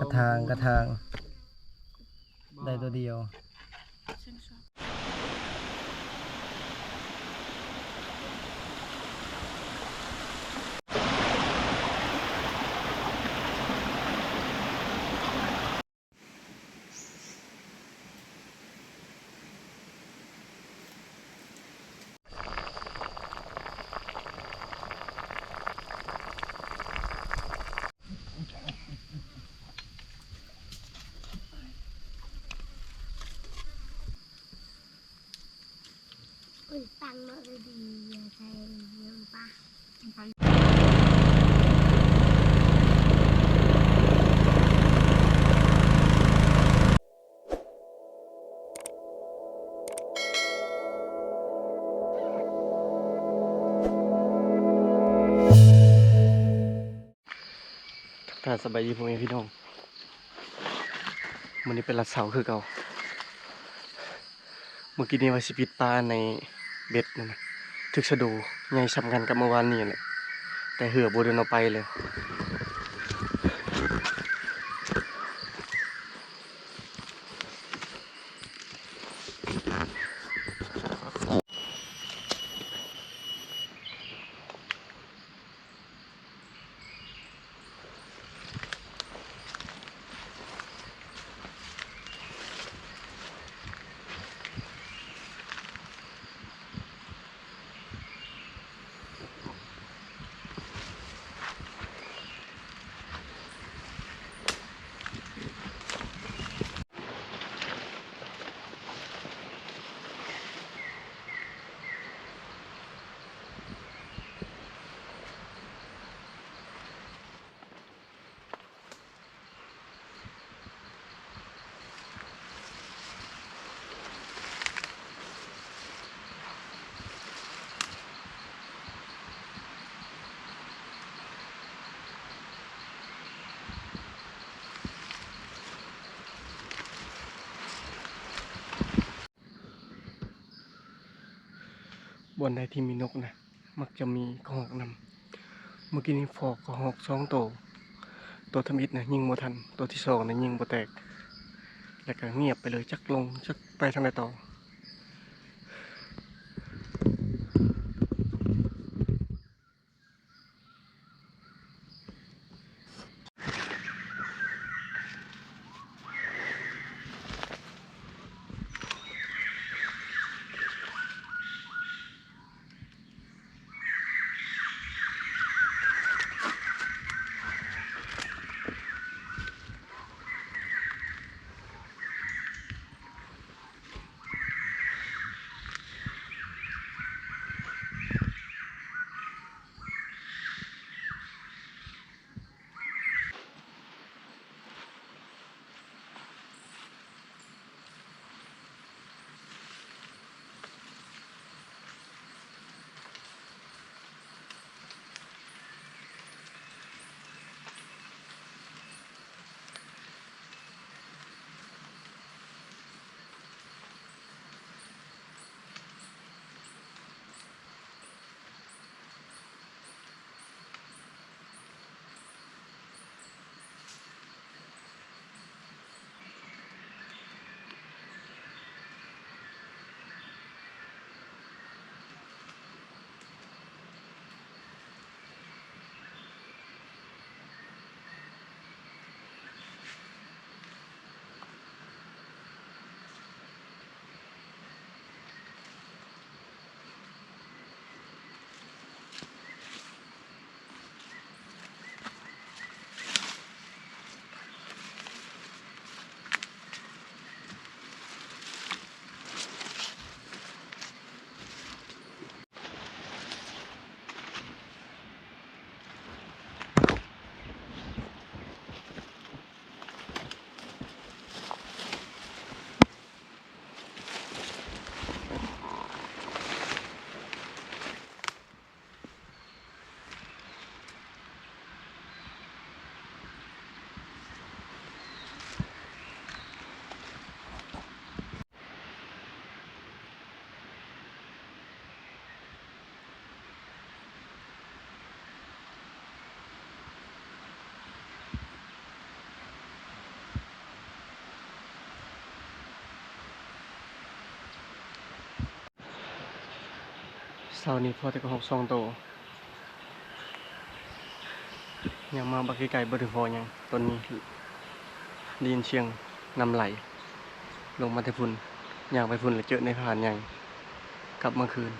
กระทางกระทางได้ตัวเดียวอุ่นตังเนาะเลยดีอย่าใช้เงินปะทักทายสบายดีพ่อแม่พี่น้องมันนี้เป็นลัดเสาคือเก่าเมื่อกี้นี้ว่าสิปิดปลาใน เบ็ดนั่นนะทึกสะดูไงสำคัญกับเมื่อวานนี่แหละแต่เหือบ่เดินเอาไปเลย วันใดที่มีนกนะ มักจะมีกระหอกนำเมื่อกี้นี้ฟอกกระหอกสองตัวตัวทมิดนะยิงโมทัน ตัวที่สองนะยิงโมแตก แล้วก็เงียบไปเลยจักลงจักไปทางไหนต่อ สาร์นี้พอแต่ก็หกสองโตยังมาบักไก่บริพอหยังตอนนี้ดีนเชียงนำไหล ลงมาแต่พุ่นอยากไปพุ่นแล้วเจอในผ่านใหญ่กลับมาคืน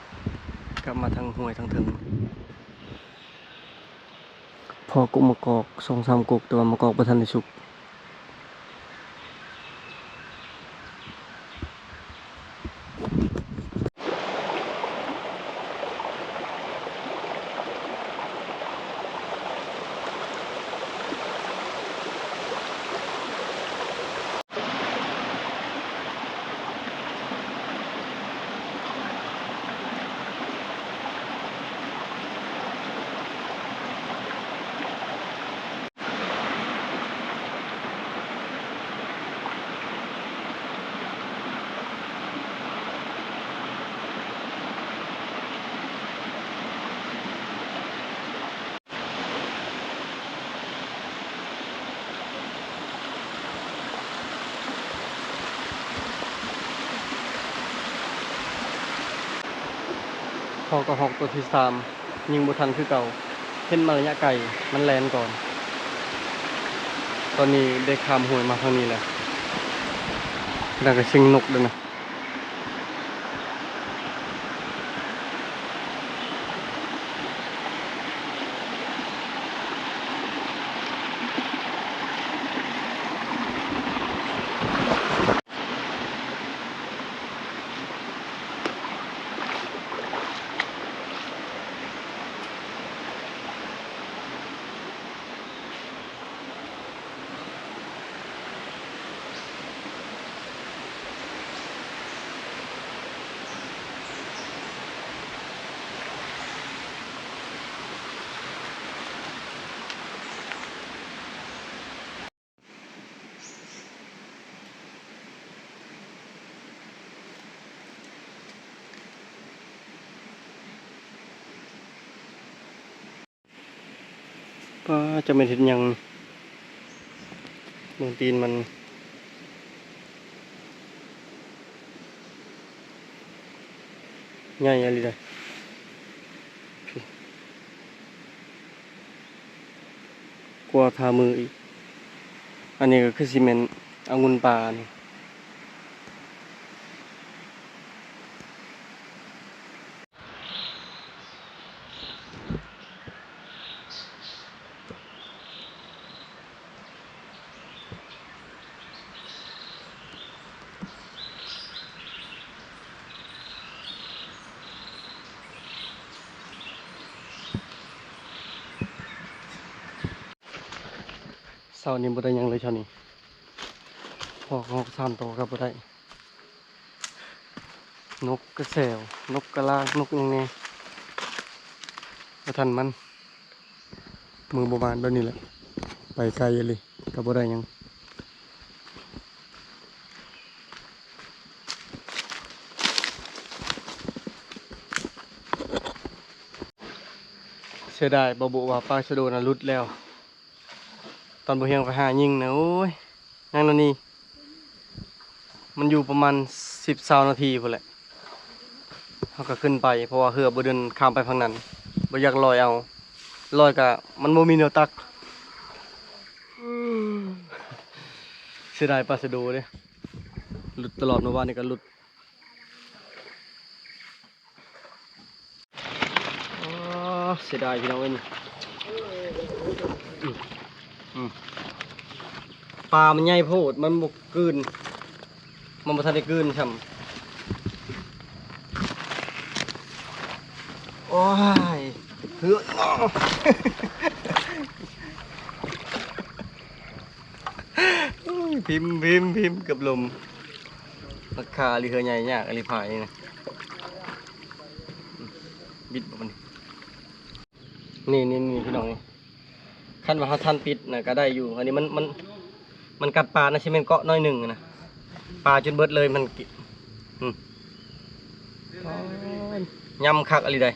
กลับมาทางห้วยทางถึง พอกุมมะกอกสองสามกุกแต่ว่ามะกอกประทันในสุก อกระหอกตัวที่สามยิงบุทันคือเก่าเห็นมาระยะไกลมันแลนก่อน ตอนนี้ได้คามหวยมาทางนี้แหละน่าจะชิงนกด้วยนะ ก็จะไม่เห็นยังเมืองตีนมันง่ายอะไรเลยกลัวทามืออีก อันนี้ก็คือซีเมนต์องุ่นปลานี่ สาร์นี้บ่ได้ยังเลยช้านี้พอกหกสามตัวก็บ่ได้ นกกระแสวนกกระลากนกยังไงบ่ทันมัน มือบ่บานแบบนี้แหละ ไปไกลเลยก็บ่ได้ยังเสียดายบ่บุว่าปลาชะโดนะลุดแล้ว ตอนบ่เฮียงไปหายิงนะโอ้ยนั่งแล้วนี่มันอยู่ประมาณสิบสานาทีพุ่นแหละเขาก็ขึ้นไปเพราะว่าเรือบเดินข้ามไปฝั่งนั้นบ่อยากลอยเอาลอยกะมันบ่มีแนวตักเสียดายปลาสะโดเด้หลุดตลอดเมื่อวานนี่ก็หลุดอ๋อเสียดายพี่น้องเอ้ยนี่อืมอืม ปลามันใหญ่โพดมันบกกืน มันบ่ทันได้กืนช่ำโอ้ยเหืออ้ออุ้ยพิมพ์พิมพ์พิมพ์กับลมราคาลีเฮอใหญ่ยากอะไรพายนี่นะบิดบ่มันนี่นี่นี่พี่น้องนี่ ขั้นว่าเขาทันปิดนะก็ได้อยู่ อันนี้มันมันมันกัดปลานะใช่ไหมนเกาะน้อยหนึ่งนะปลาจนเบิดเลยมันกิยำคักอะไรใด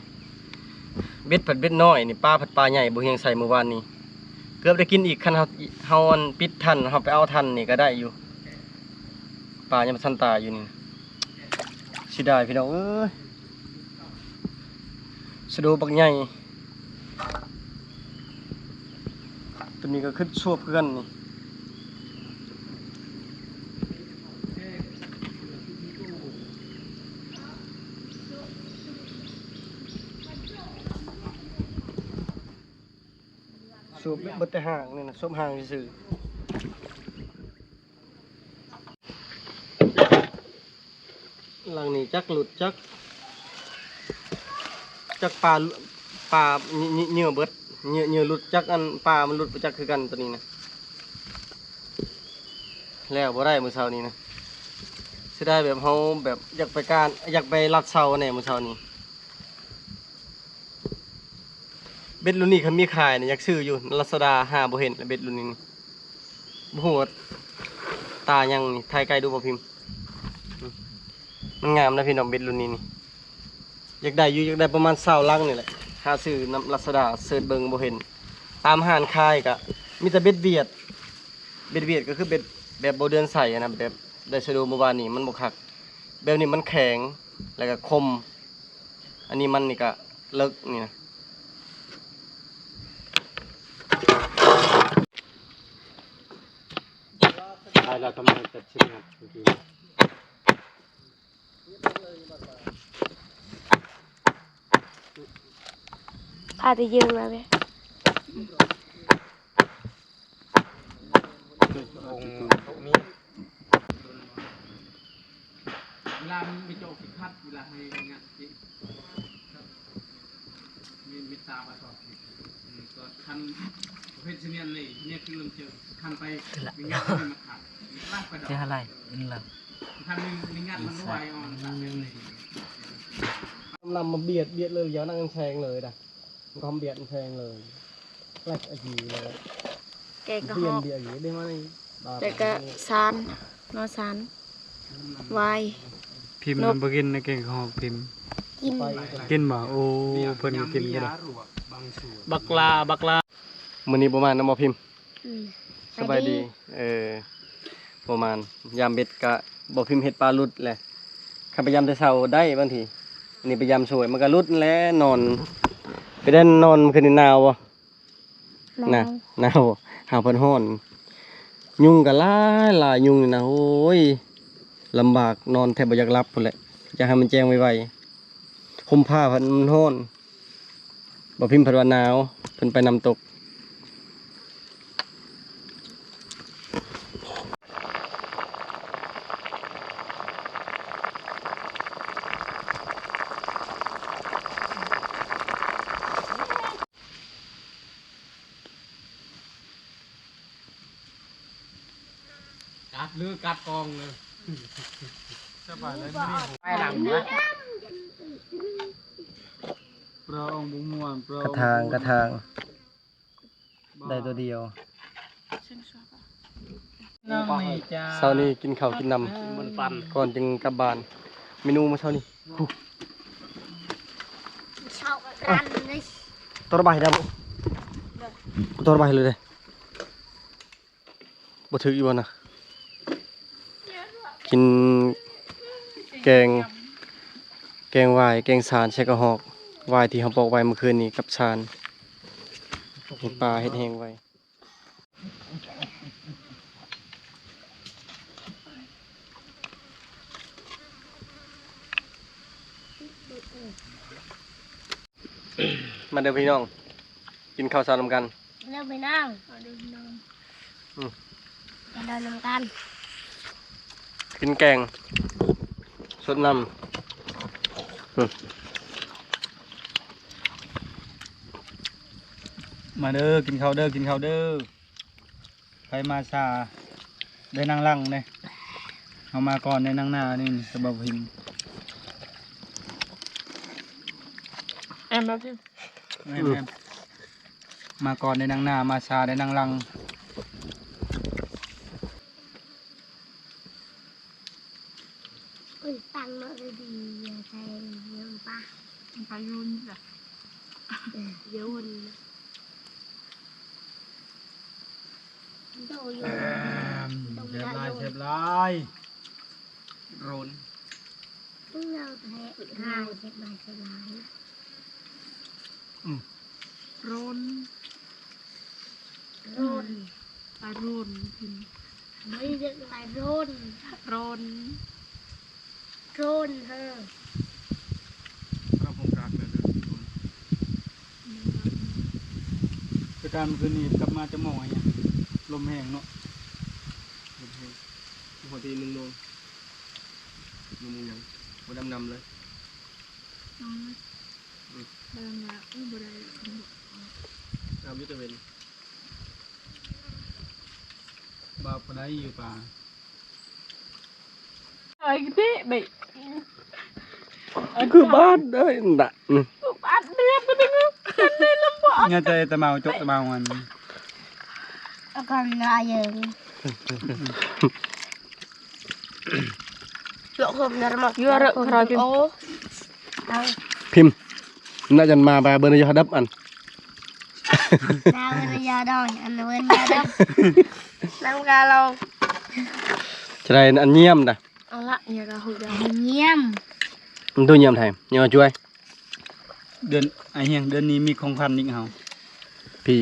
เบ็ดผัดเบ็ดน้อยนี่ปลาผัดปลาใหญ่บ่เฮียงใส่เมื่อวานนี้เกือบได้กินอีกคันเฮาเฮาอันปิดทันเฮาไปเอาทันนี่ก็ได้อยู่ปลายังทันตายอยู่นี่สิได้พี่น้องเอ้ยสะโดบักใหญ่ ตัวนี้ก็ขึ้นชวบคือนนี่สูบบิดแต่ห่างนี่นะสูบห่างซื่อหลังนี้จักหลุดจักจักปลาปลาเหยื่อเหยื่อเบิด เหยื่อเหยื่อหลุดจักอันปลามันหลุดไปจักคือกันตัวนี้นะแล้วบ่ได้มื้อเช้านี้นะสิได้แบบเฮาแบบอยากไปการอยากไปลัดเสาแน่มื้อเช้านี้เบ็ดรุ่นนี้เขามีขายเนี่ยอยากซื้ออยู่ลัสดาหาบ่เห็นเบ็ดรุ่นนี้นี่บ่ฮู้ว่าตายังนี่ถ่ายไกลดูบ่พิมพ์มันงามนะพี่น้องเบ็ดรุ่นนี้นี่อยากได้อยู่อยากได้ประมาณเศร้าลังนี่แหละ หาซื้อน้ำลัสดาเสิร์ชเบิงบ่เห็น ตามห้านคายกะมีแต่เบ็ดเวียด เบ็ดเวียดก็คือเบ็ดแบบโบเดือนใส่นะแบบได้สะดูเมื่อวานนี้มันบ่คัก แบบนี้มันแข็งแล้วก็คม อันนี้มันนี่ก็เลิกนี่นะตายเราทำไมจัดชิ้นครับเมื่อกี้ พาไปยืมมาไหมองค์พวกนี้เวลามันไปโจกคัดเวลาให้งานจริงครับมีมีตาประกอบอืมก็คันประเภทเชนียนนี่เนี่ยคือเริ่มเจอคันไปมีงานไม่มาขาดมีลากไปดอก Thế hai này, in là คันหนึงมีงานมันด้วยอ่อนตามแบบนี้นำมาเบียดเบียดเลยอย่านั่งแซงเลยนะ มันก็เบียดแซงเลยแลกอาจีเลยแกก็เบีหยดอกเบียดอย่างนี้ได้ไหมบาปแต่ก็ซานนอซานวายพิมพ์นกมันบ่กินนะเก่งของพิมพ์กินไปกินบ่โอ้เพิ่นก็กินก็ได้บางส่วนบักลาบักลามื้อนี้ประมาณน้ำบ่พิมพ์อืมสบายดี เออประมาณยามเบ็ดกะบอกพิมพ์เห็ดปลาลุดแหละข้าพยายามจะเช้าได้บางทีอันนี่พยายามสวยมันก็ลุดแล้วนอน ไปได้นอนคืนนี้หนาวบ่นะหนาวหาเพิ่นฮ้อน ยุงก็หลายหลายยุงนี่นะโอ้ยลำบากนอนแทบบ่อยากหลับพุ่นแหละอยากให้มันแจ้งไวๆห่มผ้าเพิ่นมันฮ้อนบ่พิมพ์เพิ่นว่าหนาวเพิ่นไปนำตกกัดหรือกัดกองเลย สบายเลย ไปหลังนะ พระองค์บุม่วนพระ กระทางกระทางได้ตัวเดียว น้องนี่จ้าเช้านี้กินข้าวกินน้มันปั่นำก่อนจึงกลับบ้าน เมนูมาเช้านี้ฮู้ชอบกันเลยตัวระบายดำกูตัวระบายเลยเลยบ่ถืออีกบ่นะกินแกง แกงวาย แกงสารใช้กระหอกวายที่เขาปอกไว้เมื่อคืนนี้กับสารเห็ดปลาเห็ดแห้งไว้ มาเด้อพี่น้อง กินข้าวสารนำกันเริ่มไปนั่งเอาดูนอนอืมไปนอนนำกันกินแกงสดน้ำอืมมาเด้อกินข้าวเด้อกินข้าวเด้อใครมาซาได้นั่งหลังเนี่ยเอามาก่อนได้นั่งหน้านี่สบายพิมพ์แอมมาพี่ แม่นแม่นมาก่อนได้นั่งหน้ามาซาได้นั่งหลังอุ้ยตังมาเลยดีอย่าใช้เงินปะไปยุ่นจ้ะเออเดี๋ยววันนี้โดนอยู่เจ็บลายเจ็บลายโรนต้องเราแทะหายเจ็บมาเจ็บหลาย โรนโรนปลาโรนพิมพ์ไม่เรียกอะไรโรนโรนโรนเธอครับผมกราบเลยเลยไปการคืนนี้กลับมาจะหมอยเนี่ยลมแห้งเนาะพอดีหนึ่งโมงหนึ่งโมงยังบ่ดำนำเลยน้อง บางอย่างอุ้ยบได้ตามวิตามินบาปได้อยู่ป่าไอ้พี่เบะคือบ้านเด้อน่ะอืมอัดเรียบไปดึงนี่ลำบากเนี่ยใจตะเมาจกตะเมามันแล้วก็นายเองหลอกผมนารมักยัวเรอะคราวจิโอ้เอาพิมพ์ น่าจะมาแบบเบอร์นยอดับอันดาวเรียดอยอันเวนยาดับน้ำกาเราจะได้อันเยี่ยมนะเอาละอย่ากระหุยดาเยี่ยมมันตัวเยี่ยมไทยยังมาช่วย เดือนไอ้เฮียงเดือนนี้มีของพันอีกเฮาพี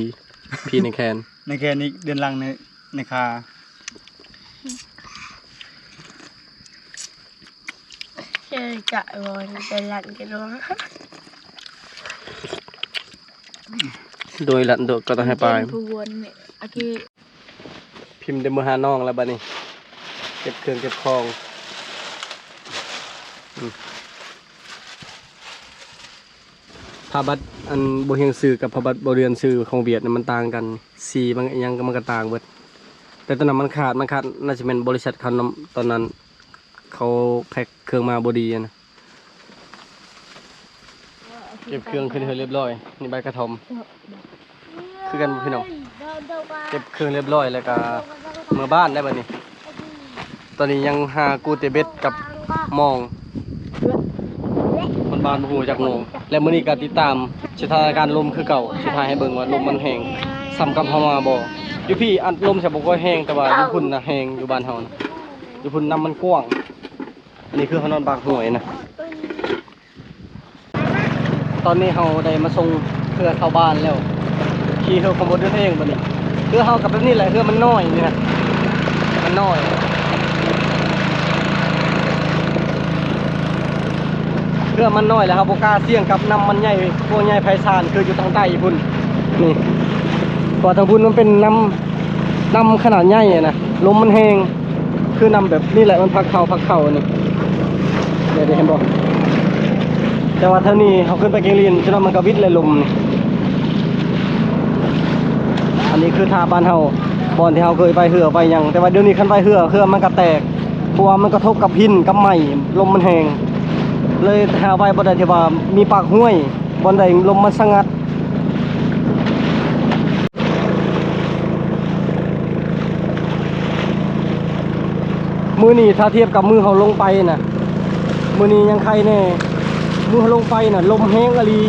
พีในแคนในแค่นี้เดือนหลังในในคาเชื่อจะรอยเป็นหลังกันร้อง โดยหลันโดดก็ต้องให้ไปผู้วนเนี่ยโอเคพิมพ์เดมือหาน้องแล้วบัดนี้เก็บเครื่องเก็บของอืมพาบัตรอันโบเฮียงซื้อกับพาบัตรโบเรียนซื้อของเวียดน่ะมันต่างกันสีมันอิหยังก็มันก็ต่างเบิดแต่ตอนนั้นมันขาดมันขาดน่าจะเป็นบริษัทเขานำตอนนั้น เขาแพ็คเครื่องมาบดีอะนะ เก็บเครื่องขึ้นเรียบร้อยนี่ใบกระทอมคือกันบ่พี่น้องเก็บเครื่องเรียบร้อยแล้วก็เมื่อบ้านได้บัดนี้ ตอนนี้ยังหากูเตเบ็ดกับมองคนบ้านบ่ฮู้จักโมงและมื้อนี้ก็ติดตามสถานการณ์ลมคือเก่าสิถ่ายให้เบิ่งว่าลมมันแห้งซ้ำกับเฮามาบ่อยู่พี่อันลมจะบ่ค่อยแห้งแต่ว่าอยู่พุ่นน่ะแห้งอยู่บ้านเฮานะอยู่พุ่นน้ำมันกว้างอันนี้คือเฮานอนบางห้วยนะ ตอนนี้เฮาได้มาส่งเพื่อเข้าบ้านแล้วขี่เรือขบวนเรือเองบัดนี้เรือเฮากับแบบนี้แหละเรือมันน้อยนี่นะมันน้อยเรือมันน้อยแล้วครับโบกาเสี่ยงกับน้ำมันใหญ่พวกใหญ่ไพศาลคืออยู่ทางใต้พุ่นนี่เพอทางพุ่นมันเป็นน้ำน้ำขนาดใหญ่นะลมมันแหงคือน้ำแบบนี่แหละมันพักเข่าพักเข่านี่เดี๋ยวได้เห็นบ่ แต่ว่าเท่านี้เขาขึ้นไปเกงลีนฉะนั้นมันก็วิทย์เลยลมนี่อันนี้คือทาบ้านเฮาบอนที่เฮาเคยไปเหือไปหยัง แต่ว่าเดี๋ยวนี้คันไปเหือเหือมันก็แตกเพราะว่ามันกระทบกับหินกับไม้ลมมันแหงเลยหาไว้บ่ได้ที่ว่ามีปากห้วยบ่ได้ลมมันสงัดมือนี้ถ้าเทียบกับมือเขาลงไปน่ะมือนี้ยังใครแน่ มือลงไปน่ะลมแห้งอหลี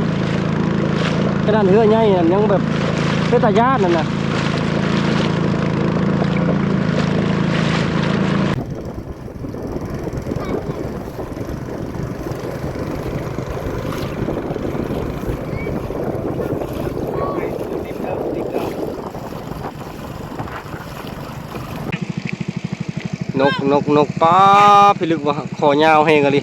ขนาดเรือใหญ่น่ะยังแบบเป็นตาญาตินั่นน่ะนกนกนกป้าพิลึกว่าคอยาวแหงอะลิ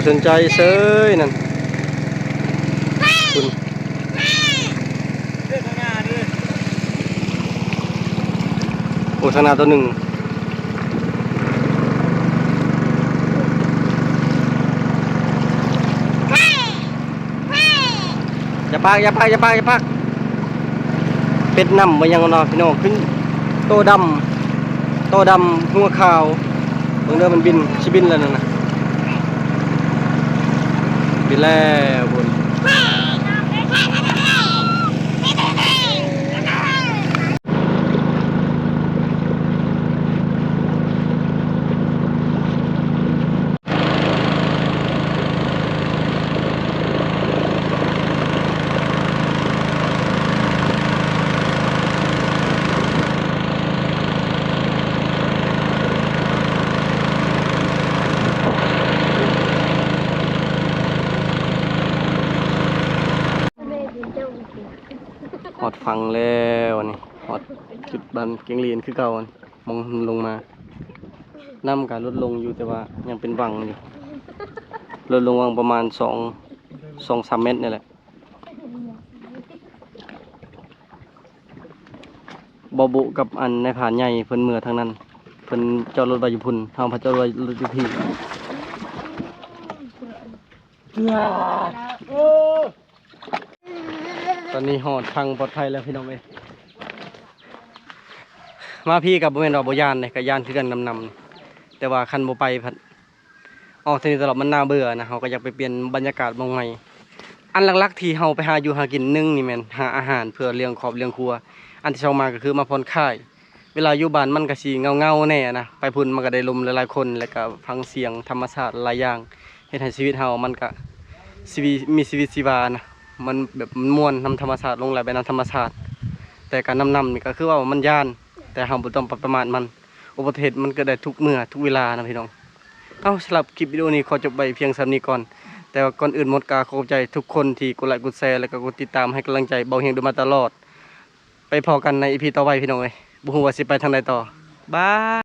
บ่สนใจเซยนั่นคุณโอ้ทางหน้าตัวหนึ่งอย่าปากอย่าปากอย่าปากอย่าปากเป็ดนำมายังนาะพี่น้องขึ้นโตดำโตดำหัวขาวเบิ่งเด้อมันบินชิบินแล้วนั่นน่ะ บิ หอดฟังแล้วนี่หอดจุดบันเกียงเรียนคือเก่าอันมองลงมาน้ำการลดลงอยู่แต่ว่ายังเป็นวังอยู่ลดลงวังประมาณสองสองสามเมตรนี่แหละบอบุกับอันในผานใหญ่เพิ่นเมือทางนั้นเพิ่นจอดรถไปอยู่พุ่นทางพระเจ้ารถอยู่พี่ ตอนนี้หอดทางปลอดภัยแล้วพี่น้องเอ้ยมาพี่กับบ่แม่นดอกบยานเลยกับยานคือกันนำนำแต่ว่าคันบ่ไปพัดออกทีนี้ตลอดมันน่าเบื่อนะเฮาก็อยากไปเปลี่ยนบรรยากาศบางใหม่อันหลักๆที่เฮาไปหาอยู่หากินนึ่งนี่แมนหาอาหารเพื่อเลี้ยงครอบเลี้ยงครัว อันที่สองมาก็คือมาผ่อนคลาย เวลาอยู่บ้านมันก็สิเงาๆแน่นะไปพุ่นมันก็ได้ลมหลายๆคนแล้วก็ฟังเสียงธรรมชาติหลายอย่างเฮ็ดให้ชีวิตเฮามันก็ชีวิตมีชีวิตชีวานะ มันแบบมันม่วนนำธรรมชาติลงไหลไปนำธรรมชาติ แต่การนำนำนี่ก็คือว่ามันย่าน แต่เราบ่ต้องประมาทมัน อุบัติเหตุมันเกิดได้ทุกเมื่อทุกเวลานะพี่น้อง เอ้าสำหรับคลิปวิดีโอนี้ขอจบไปเพียงสำนี้ก่อน แต่ว่าก่อนอื่นหมดกาขอบใจทุกคนที่กดไลค์กดแชร์แล้วก็กดติดตามให้กำลังใจเบาเฮงดูมาตลอด ไปพอกันในอีพีต่อไปพี่น้องเอ้ยบ่ฮู้ว่าสิไปทางใดต่อบาย